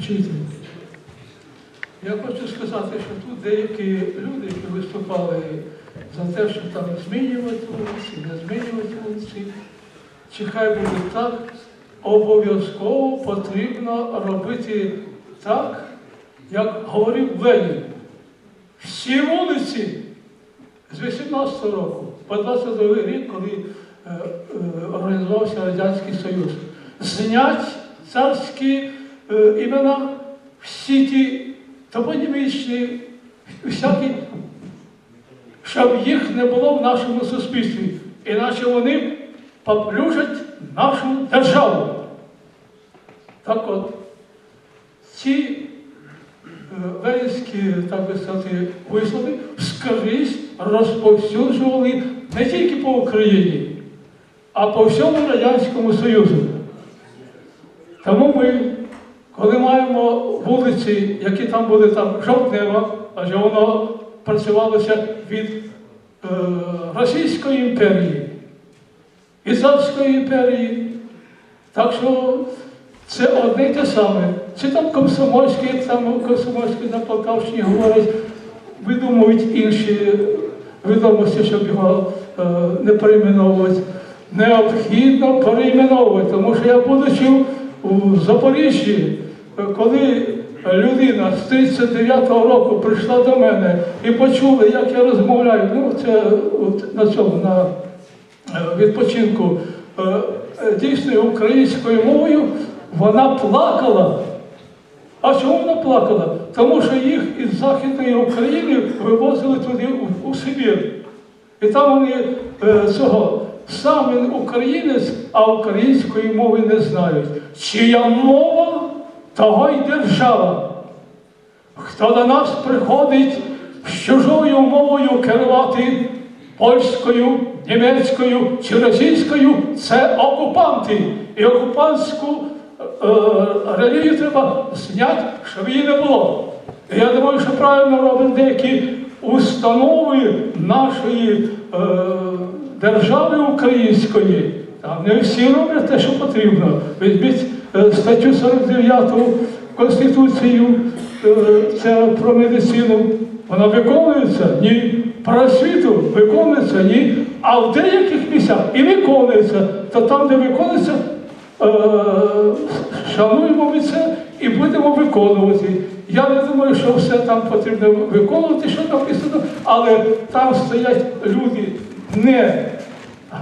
вчитель. Я хочу сказати, що тут деякі люди, які виступали за те, що там змінювати вулиці, не змінювати вулиці, чи хай буде так, обов'язково потрібно робити так, як говорив Ленін. Всі вулиці з 18 року по 22 рік, коли е, е, організувався Радянський Союз, знять царські е, імена, всі ті топонімічні, всякі, щоб їх не було в нашому суспільстві. Іначе вони поплюжать нашу державу. Так от, ці ленінські, так би сказати, вислови скрізь розповсюджували не тільки по Україні, а по всьому Радянському Союзу. Тому ми, коли маємо вулиці, які там були там жовтнева, адже воно працювалося від е, Російської імперії, і Царської імперії, так що це одне й те саме. Чи там комсомольські, там комсомольські на Полтавщині говорять, видумують інші відомості, щоб його е, не перейменовувати. Необхідно перейменовувати, тому що я будучи у Запоріжжі, коли людина з 39-го року прийшла до мене і почула, як я розмовляю, ну це на цьому, на е, відпочинку е, е, дійсною українською мовою, вона плакала. А чому вона плакала? Тому що їх із Західної України вивозили туди у, у Сибір. І там вони е, цього сам він українець, а української мови не знають. Чия мова, того й держава. Хто до нас приходить з чужою мовою керувати польською, німецькою чи російською, це окупанти. І окупантську е, релігію треба зняти, щоб її не було. І я думаю, що правильно роблять деякі установи нашої е, держави української. Там не всі роблять те, що потрібно. Візьміть е, статтю 49 Конституцію, е, це про медицину. Вона виконується? Ні. Про освіту виконується? Ні. А в деяких місцях і виконується, то там, де виконується, е, шануємо ми це і будемо виконувати. Я не думаю, що все там потрібно виконувати, що написано, але там стоять люди не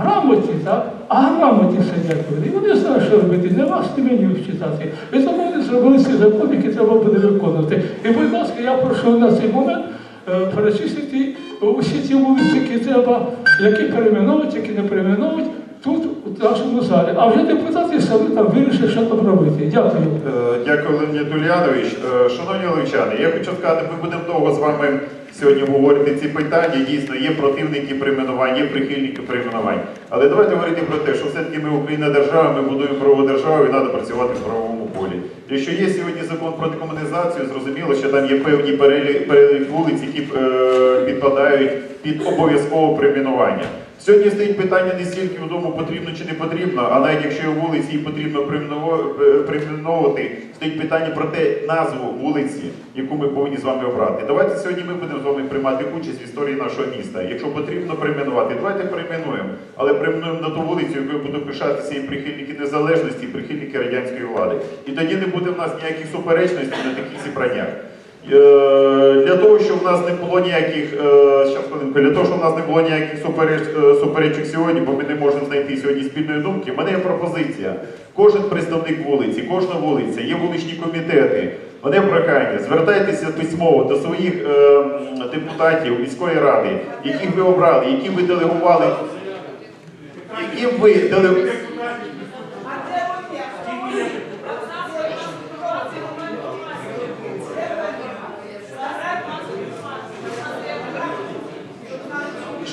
грамотні, так? а грамоті сидять люди. І вони знають, що робити. Не вас, не мені вчитати. Тому вони зробили ці закони, які треба буде виконувати. І, будь ласка, я прошу на цей момент е, перечислити усі ті вулиці, які треба, які перейменовують, які не перейменовують тут, у нашому залі. А вже депутати самі там вирішать, що там робити. Дякую. Е, Дякую, Леонід Ульянович. Е, Шановні левчани, я хочу сказати, ми будемо довго з вами сьогодні говорити ці питання. Дійсно, є противники перейменувань, є прихильники перейменувань. Але давайте говорити про те, що все-таки ми Україна держава, ми будуємо правову державу і треба працювати в правовому полі. Якщо є сьогодні закон про декомунізацію, зрозуміло, що там є певні перелік, вулиць, які е, підпадають під обов'язкове перейменування. Сьогодні стоїть питання не стільки в дому потрібно чи не потрібно, а навіть якщо вулиці і потрібно перейменово- е, стоїть питання про те назву вулиці, яку ми повинні з вами обрати. Давайте сьогодні ми будемо з вами приймати участь в історії нашого міста. Якщо потрібно перейменувати, давайте перейменуємо, але перейменуємо на ту вулицю, якою будуть пишатися і прихильники незалежності, і прихильники радянської влади. І тоді не буде в нас ніяких суперечностей на таких зібраннях. Е, Для того, щоб в нас не було ніяких е, для того, щоб в нас не було ніяких супереч, е, суперечок сьогодні, бо ми не можемо знайти сьогодні спільної думки. в мене є пропозиція. Кожен представник вулиці, кожна вулиця, є вуличні комітети. Мене прохання, звертайтеся письмово до своїх е, депутатів міської ради, яких ви обрали, яким ви делегували, яким ви делегували.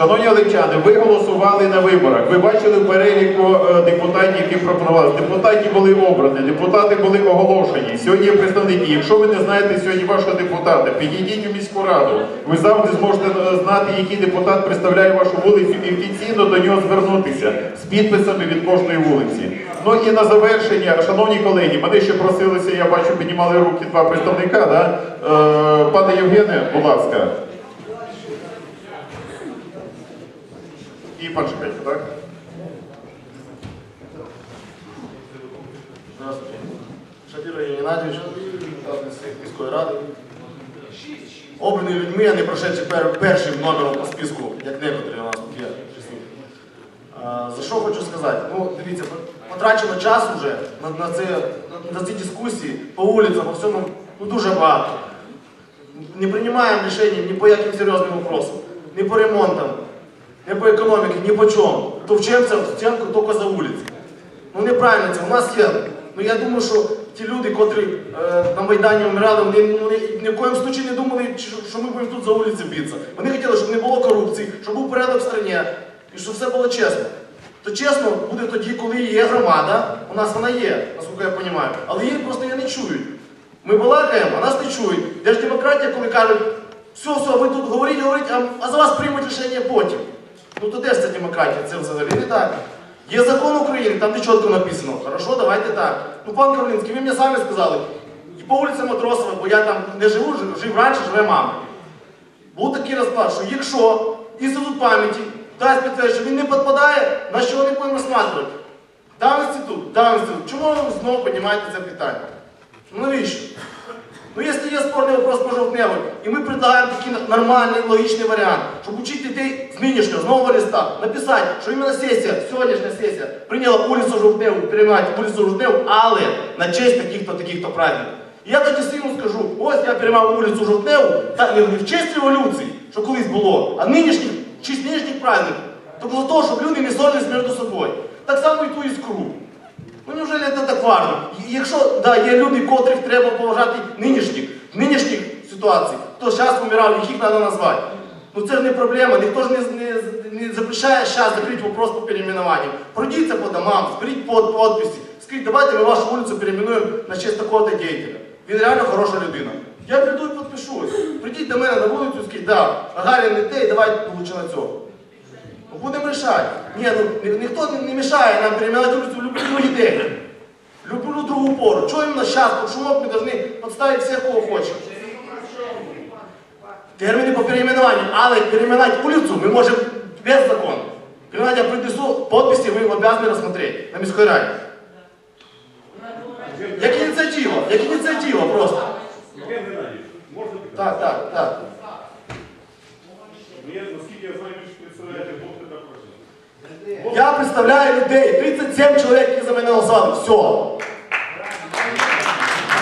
Шановні олегчани, ви голосували на виборах. Ви бачили переліку е, депутатів, які пропонувалися. Депутати були обрані, депутати були оголошені. Сьогодні є представники. Якщо ви не знаєте сьогодні вашого депутата, підійдіть у міську раду. Ви завжди зможете е, знати, який депутат представляє вашу вулицю і офіційно до нього звернутися з підписами від кожної вулиці. Ну і на завершення, шановні колеги, мене ще просилися, я бачу, піднімали руки два представника. Да? Е, пане Євгене, будь ласка. І пан Шепетько, так? Здравствуйте. Шапіро Євгеній Геннадійович, міської ради. Обраний людьми, а не прошедший першим номером по списку, як некоторі у нас тут є За що хочу сказати? Ну, дивіться, потрачено час вже на, на, на, на ці дискусії по вулицям, по всьому, ну дуже багато. Не приймаємо рішення ні по яким серйозним вопросам, ні по ремонтам, ні по економіці, ні по чому. Товчемося в стінку тільки за вулиці. Ну неправильно це. У нас є. Ну я думаю, що ті люди, котрі е, на Майдані вмирали, вони, ну, вони ні в коєму случаї не думали, що, ми будемо тут за вулиці битися. Вони хотіли, щоб не було корупції, щоб був порядок в країні і щоб все було чесно. То чесно буде тоді, коли є громада, у нас вона є, наскільки я розумію, але її просто не чують. Ми балакаємо, а нас не чують. Де ж демократія, коли кажуть, все, все, ви тут говоріть, говоріть, а за вас приймуть рішення потім. Ну то де ж ця демократія? Це взагалі не так. Є закон України, там де чітко написано. Хорошо, давайте так. Ну, пан Кравлінський, ви мені самі сказали, і по вулиці Матросова, бо я там не живу, жив, раніше, живе мама. Був такий розклад, що якщо інститут пам'яті дасть підтвердження, що він не підпадає, на що вони будемо розглядати? Дав інститут, дав інститут. Чому ви знову піднімаєте це питання? Ну навіщо? Ну, якщо є спорний вопрос по жовтневу, і ми предлагаємо такий нормальний, логічний варіант, щоб учити дітей з нинішнього, з нового листа, написати, що іменно сесія, сьогоднішня сесія, прийняла вулицю Жовтневу, перейменувати вулицю Жовтневу, але на честь таких-то, таких-то праздників. І я тоді сину скажу, ось я переймав вулицю Жовтневу, та не в честь революції, що колись було, а нинішніх, честь нинішніх праздників. Тобто за того, щоб люди не ссорились між собою. Так само і ту іскру. Ну неужели це так важливо? Якщо да, є люди, котрих треба поважати нинішніх, нинішніх ситуацій, хто зараз помирав, їх треба назвати. Ну це ж не проблема, ніхто ж не, не, не запрещає зараз закрити вопрос по перейменуванню. Пройдіться по домам, зберіть под, подписи, скажіть, давайте ми вашу вулицю перейменуємо на честь такого-то діятеля. Він реально хороша людина. Я прийду і підпишусь. Прийдіть до мене на вулицю скажіть, да, Гагарін не те, і давайте на цього. Будемо рішати. Ні, ну ні- ніхто не, мішає нам в любий другий день. Люблю другу пору. Чого іменно зараз, под шумок ми повинні підставити всіх, кого хочемо. Терміни по перейменуванню, але перейменувати вулицю ми можемо без закону. Перейменувати я принесу подписи, ви обязаны розсмотрети на міській раді. Як ініціатива, як ініціатива просто. Так, так, так. Ну, наскільки я знаю, Я представляю людей, 37 чоловік, які за мене голосували. Все.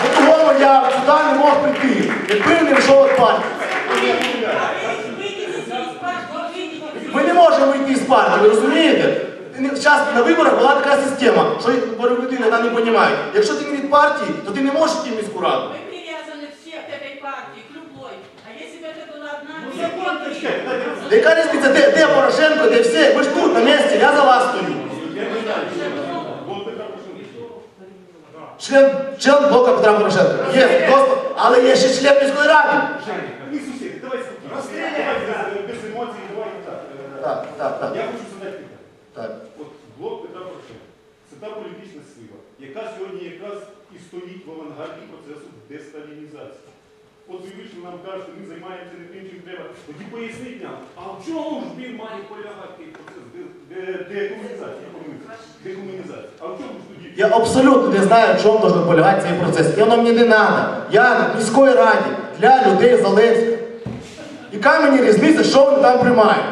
От того я сюди не мог прийти, якби не вийшов від партії. Ми не можемо вийти з партії, ви розумієте? Зараз на виборах була така система, що вона не розуміє. Якщо ти не від партії, то ти не можеш йти міську раду. Та яка різниця, де, де Порошенко, де всі? Ви ж тут, на місці, я за вас стою. Член, член блока Петра Порошенка. Є, доступ, але є ще член міської ради. Без емоцій, давайте так. Так, так, так. Я хочу задати питання. так. От блок Петра Порошенка це та політична сила, яка сьогодні якраз і стоїть в авангарді процесу десталінізації. От ви вийшли нам кажете, ми займаємося не тим, чим треба. Тоді поясніть нам, а в чому ж він має полягати процес де- де- декомунізації? Декомунізації. А в чому ж тоді? Я абсолютно не знаю, в чому должен полягати цей процес. І воно мені не треба. Я на міської раді для людей Зеленська. Яка мені різниця, що вони там приймають?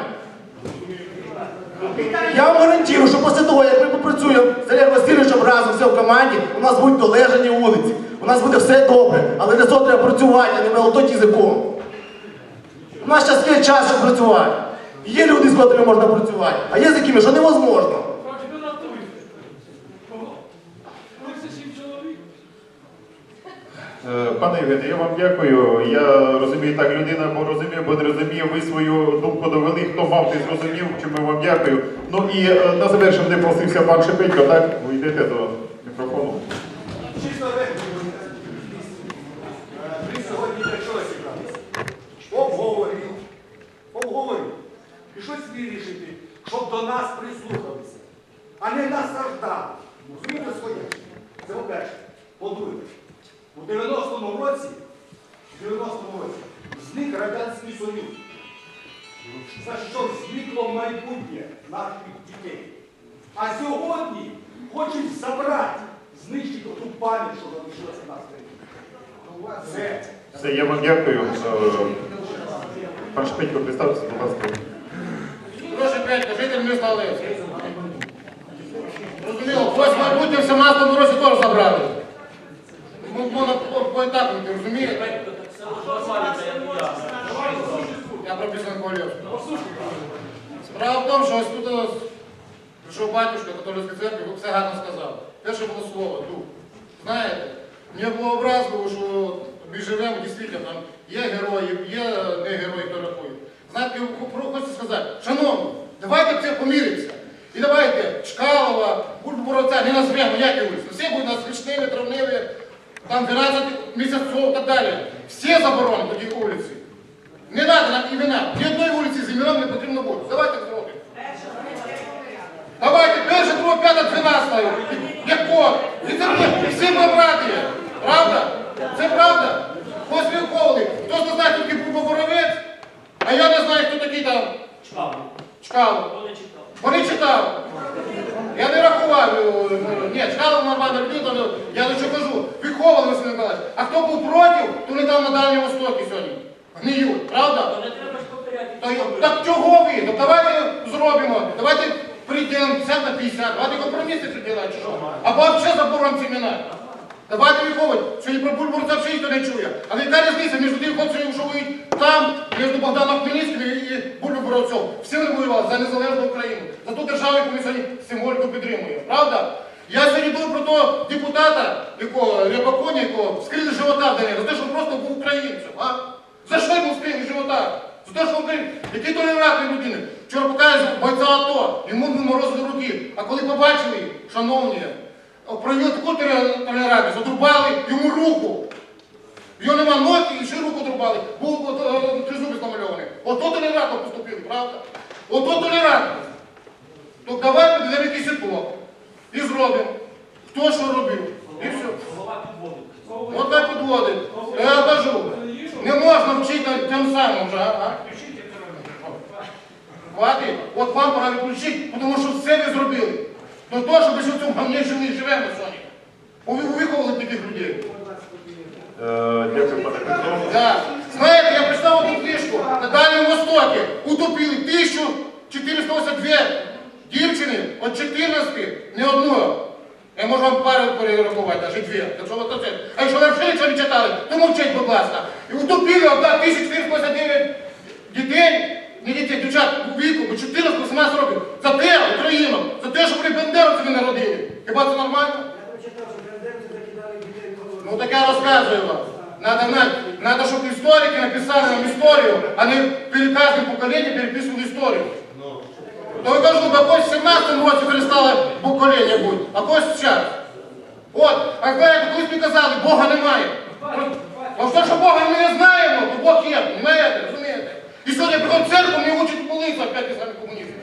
Я вам гарантую, що після того, як ми попрацюємо з Олегом Васильовичем разом все в команді, у нас будуть долежані вулиці. У нас буде все добре. Але для цього треба працювати, а не молотати язиком. У нас зараз є час, щоб працювати. Є люди, з котрими можна працювати, а є з якими, що невозможно. Короче, ви рахуєте. Кого? 37 чоловік. Е, Пане Євгене, я вам дякую. Я розумію, так людина розуміє, або не розуміє. Ви свою думку довели. Хто мав, той зрозумів, чому я вам дякую. Ну і е, на завершення мене просився пан Шепетько, так? Ви йдете до Все. Я вам дякую. Е, Пан Шепетько, представтеся, будь ласка. Прошу Петько, житель міста Олеся. Розуміло, ось майбутнє в 17-му році теж забрали. Можна по- поетапнути, розумієте? Я прописаний Олевську. Справа в тому, що ось тут прийшов батюшка католицької церкви, все гарно сказав. Перше було слово, дух. Знаєте, мені було образливо, що ми живемо дійсно, там є герої, є не герої, хто рахує. Знаєте, я хочу сказати, шановні, давайте це поміримося. І давайте Чкалова, Бульбуровця, не назвемо ніякі вулиці. Всі будуть нас річними, травневі, там 12 місяців і так далі. Всі заборонені тоді вулиці. Не треба нам імена. Ні одної вулиці з іменем не потрібно бути. Давайте зробимо. Давайте, перше, друге, п'яте, дванадцяте. Як код. І це всі ми брати. Правда? Це правда? Виховували. Хтось не знає, хто такий Буба Боровець, а я не знаю, хто такий там. Чкалов. Вони читали. Я не рахував. Ні, Чкалов нормально але я лише кажу. Виховували Василь Миколаївич. А хто був проти, то там на Дальньому Востокі сьогодні. Гниють, правда? Й- Так чого ви? Ну давайте зробимо. Давайте прийдемо 50 на 50. Давайте компроміси ділати, чи що? Або взагалі заборонимо ці імена. Давайте виховувати. Сьогодні про Бульбурця взагалі ніхто не чує. Але яка різниця між тим хлопцями, що воюють там, між Богданом Хмельницьким і Бульбуровцем. Всі воювали за незалежну Україну. За ту державу, яку ми сьогодні символіку підтримуємо. Правда? Я сьогодні думаю про того депутата, якого Рябаконя, якого скрили живота Донецьку, за те, що просто був українцем. А? За що йому скрили живота? За те, що Україн, який толерантний людина. Вчора показує бойця АТО, йому морозили руки. А коли побачили, шановні, проявили таку толе- толерантність, одрубали йому руку. Його нема ноги і ще руку одрубали. Був е, тризубець намальований. Ото толерантно поступили, правда? Ото толерантно. То давай підемо якийсь ітог. І зробимо. Хто що робив. І все. От так підводить. Я кажу. Не можна вчити тим самим вже, а? Хватить? От вам пора відключити, тому що все ви зробили. До того, щоб ми в цьому гамні жили і живемо сьогодні. Бо ви виховали таких людей. Е, Дякую, пане Петро. Да. Знаєте, я прочитав одну книжку на Дальньому Востокі. Утопили 1482 дівчини від 14, не одного. Я можу вам пару перерахувати, навіть дві. Якщо ви це. А якщо ви взагалі нічого не читали, то мовчіть, будь ласка. І утопили одна 1459 дітей, не дітей, дівчат у віку, бо 14-18 років. За те Україну, за те, що при бандеровцеві народили. Хіба це нормально? Ну так я розказую вам. Надо, надо, щоб історики написали нам історію, а не перед кожним поколінням переписували історію. То я кажу, когось в 17 році перестало покоління бути, а когось зараз. От, а знаєте, колись мені казали, Бога немає. А все, що Бога ми не знаємо, то Бог є, розумієте, розумієте? І сьогодні я приходжу в церкву, мені учать молитися, опять ті самі комуністи.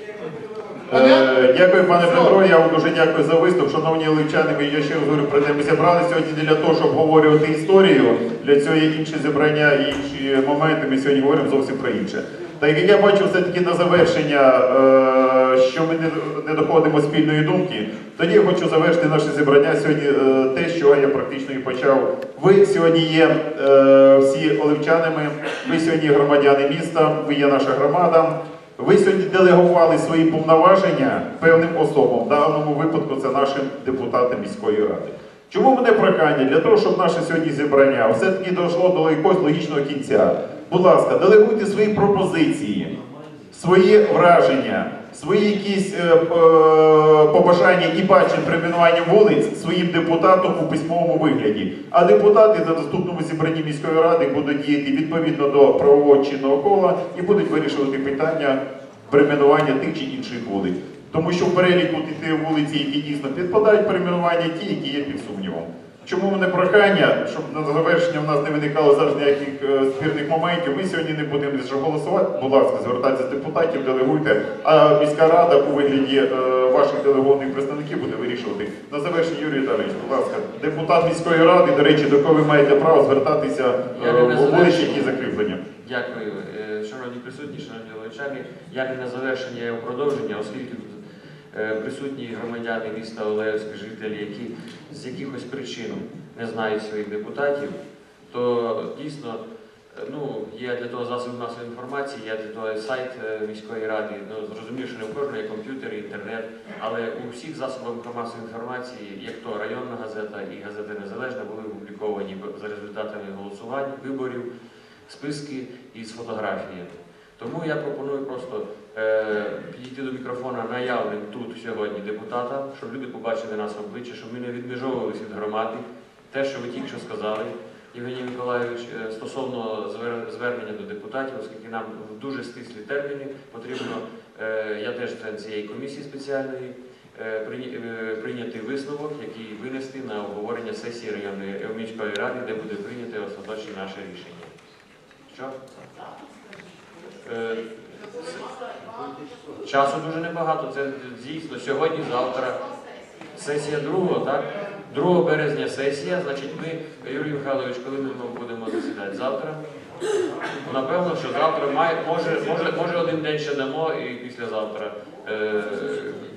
Е, Дякую, пане Петро. Я вам дуже дякую за виступ. Шановні лучани, ми я ще раз говорю про те, ми зібрали сьогодні для того, щоб обговорювати історію. Для цього є інші зібрання і інші моменти. Ми сьогодні говоримо зовсім про інше. Та як я бачу, все-таки на завершення, е, що ми не, не доходимо спільної думки, тоді я хочу завершити наше зібрання сьогодні е, те, що я практично і почав. Ви сьогодні є е, всі оливчанами, ви сьогодні громадяни міста, ви є наша громада. Ви сьогодні делегували свої повноваження певним особам, в даному випадку це нашим депутатам міської ради. Чому мене прохання? Для того, щоб наше сьогодні зібрання все-таки дійшло до якогось логічного кінця. Будь ласка, делегуйте свої пропозиції, свої враження, свої якісь е, п- побажання і бачать перейменування вулиць своїм депутатам у письмовому вигляді. А депутати на наступному зібранні міської ради будуть діяти відповідно до правового чинного кола і будуть вирішувати питання перейменування тих чи інших вулиць. Тому що в переліку йти вулиці, які дійсно підпадають перейменування, ті, які є під сумнівом. Чому мене прохання, щоб на завершення в нас не виникало зараз ніяких е, спірних моментів, ми сьогодні не будемо лише голосувати. Будь ласка, звертайтеся до депутатів, делегуйте. А міська рада у вигляді е, ваших делегованих представників буде вирішувати. На завершення Юрій Віталійович, будь ласка, депутат міської ради, до речі, до кого ви маєте право звертатися е, в завершення. які закріплення. Дякую, шановні присутні, шановні головичани. Як і на завершення і продовження, оскільки тут присутні громадяни міста Олевськ, жителі, які з якихось причин не знають своїх депутатів, то дійсно е, ну, є для того засоби масової інформації, є для того сайт е, міської ради. Ну, зрозуміло, що не в кожного є комп'ютер, інтернет, але у всіх засобах масової інформації, як то районна газета і газета Незалежна, були опубліковані за результатами голосувань, виборів списки із фотографіями. Тому я пропоную просто е, підійти до мікрофона наявним тут сьогодні депутатам, щоб люди побачили нас в обличчя, щоб ми не відмежовувалися від громади. Те, що ви тільки що сказали, Євгеній Миколайович, е, стосовно звер- звернення до депутатів, оскільки нам в дуже стислі терміни потрібно, е, я теж член цієї комісії спеціальної, е, е, прийняти висновок, який винести на обговорення сесії районної е, міської ради, де буде прийнято остаточне наше рішення. Що? Е, Часу дуже небагато. Це дійсно сьогодні, завтра. Сесія 2, так? 2 березня сесія, значить ми, Юрій Михайлович, коли ми будемо засідати? Завтра? Напевно, що завтра має, може, може, може один день ще дамо і післязавтра. Е,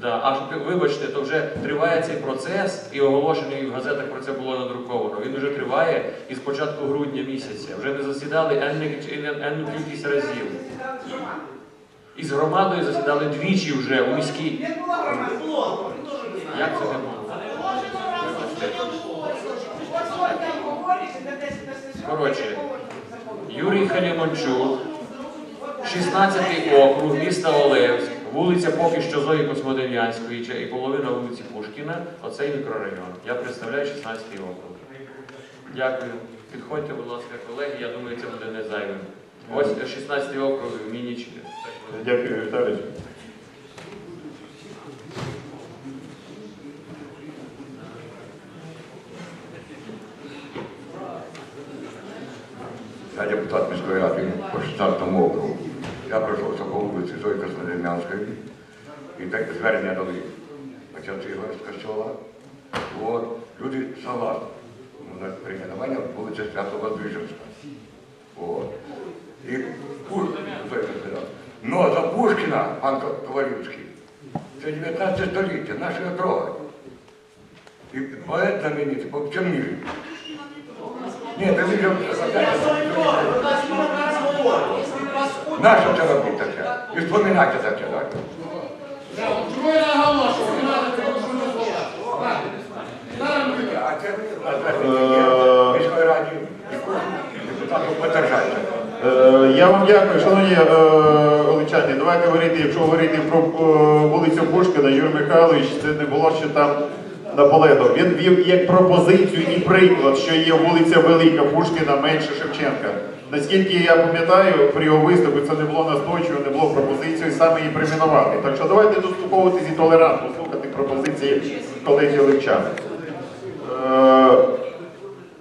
да. Аж вибачте, то вже триває цей процес, і оголошено і в газетах про це було надруковано. Він вже триває із початку грудня місяця. Вже не засідали енну кількість разів. І з громадою засідали двічі вже у міській. Не було. Як це не було? Коротше, Юрій Халімончук, 16-й округ, міста Олевськ, вулиця поки що Зої Космодем'янської і половина вулиці Пушкіна, оцей мікрорайон. Я представляю 16-й округ. Дякую. Підходьте, будь ласка, колеги, я думаю, це буде не зайвим. Ось 16-й округ, Мініч. Дякую, Юрій Я депутат міської ради по 16 округу. Я пройшовся по вулиці Зої Краснодем'янської і так звернення дали. Його з костьола. От, люди согласні. Ну, на перейменування вулиця Свято-Воздвиженська. От. І Пушкін. Но за Пушкіна, пан Ковалівський, це 19 століття, нашої дороги. І поет знаменитий по мірі. Ні, та він же Нащо це робити таке? І вспоминати таке, так? Чому я наголошую? Не треба цього слова. А це. Е, Я вам дякую, шановні е, олечані. Давайте говорити, якщо говорити про е, вулицю Пушкіна, Юрій Михайлович, це не було ще там наполегливо. Він вів як пропозицію і приклад, що є вулиця Велика Пушкіна менше Шевченка. Наскільки я пам'ятаю, при його виступі це не було настойчиво, не було пропозицією саме її перейменувати. Так що давайте дослуховуватись і толерантно слухати пропозиції колеги Олегчан. Е,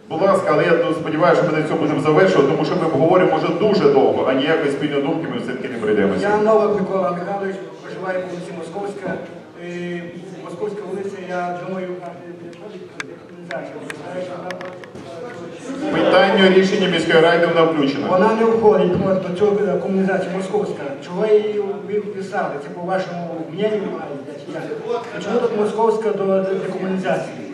Будь ласка, але я ну, сподіваюся, що ми на цьому будемо завершувати, тому що ми обговоримо вже дуже довго, а ніякої спільної думки ми все-таки не прийдемося. Я Новак Микола Михайлович, проживаю по вулиці Московська. Московська вулиця, я думаю, Питання рішення міської ради вона включена. вона не входить до цього комунізації Московська. Чого її вписали? Це по вашому? І Чому тут Московська до декомунізації?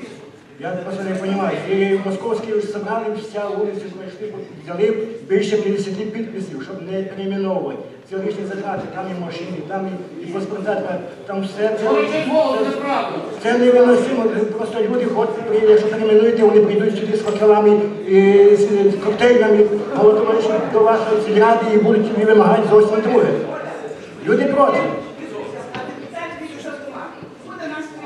Я просто не розумію. І Московські собрали вся вулиця, пройшли, взяли більше 50 підписів, щоб не перейменовувати. Це лишні затрати, там і машини, там і, господарка, там все. це- це. Невиносимо. Просто люди ходять, якщо перейменуєте, вони прийдуть сюди з і з, з коктейлями, голосувати до вашої сільради і будуть вимагати зовсім друге. Люди проти.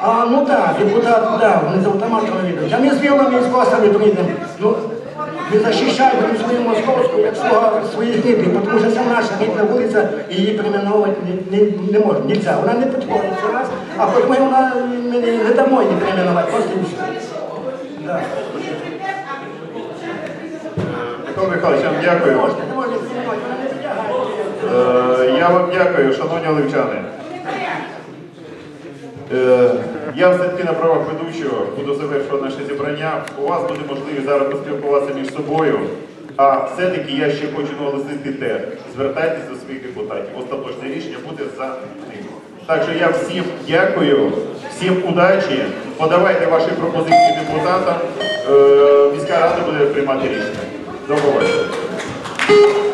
А, ну да, депутат, да, вони з автоматом віддають. А ми з вілами і з косами думаємо, ну, ми захищаємо свою московську, як свого, своїх дітей, тому що це наша рідна вулиця, і її перейменовувати не, не, не можна, нельзя. Вона не підходить це раз, а хоч ми вона, не, не дамо її перейменувати, просто і все. Да. Микола Михайлович, я вам дякую. Не можна, не можна вона не. Е, Я вам дякую, шановні оливчани. Е, Я все-таки на правах ведучого буду завершувати наше зібрання. У вас буде можливість зараз поспілкуватися між собою. А все-таки я ще хочу наголосити те, звертайтеся до своїх депутатів. Остаточне рішення буде за ними. Так що я всім дякую, всім удачі. Подавайте ваші пропозиції депутатам. Е, Міська рада буде приймати рішення. До побачення.